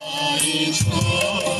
Аричко.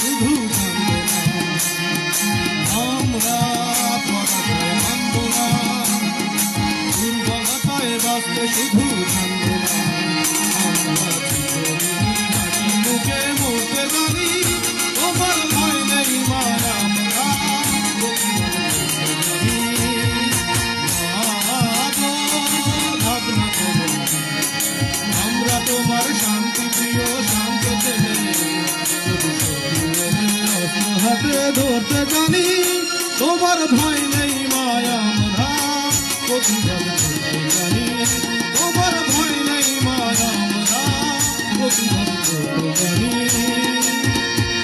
শুধু আমরা দুর্বলতায় বাঁচতে শুধু জানবো আঁকড়ে ধরতে জানি তোমার ভয় নেই মায়া মাধা কোথি জানি তোমার ভয় নেই মায়া মাধা জানি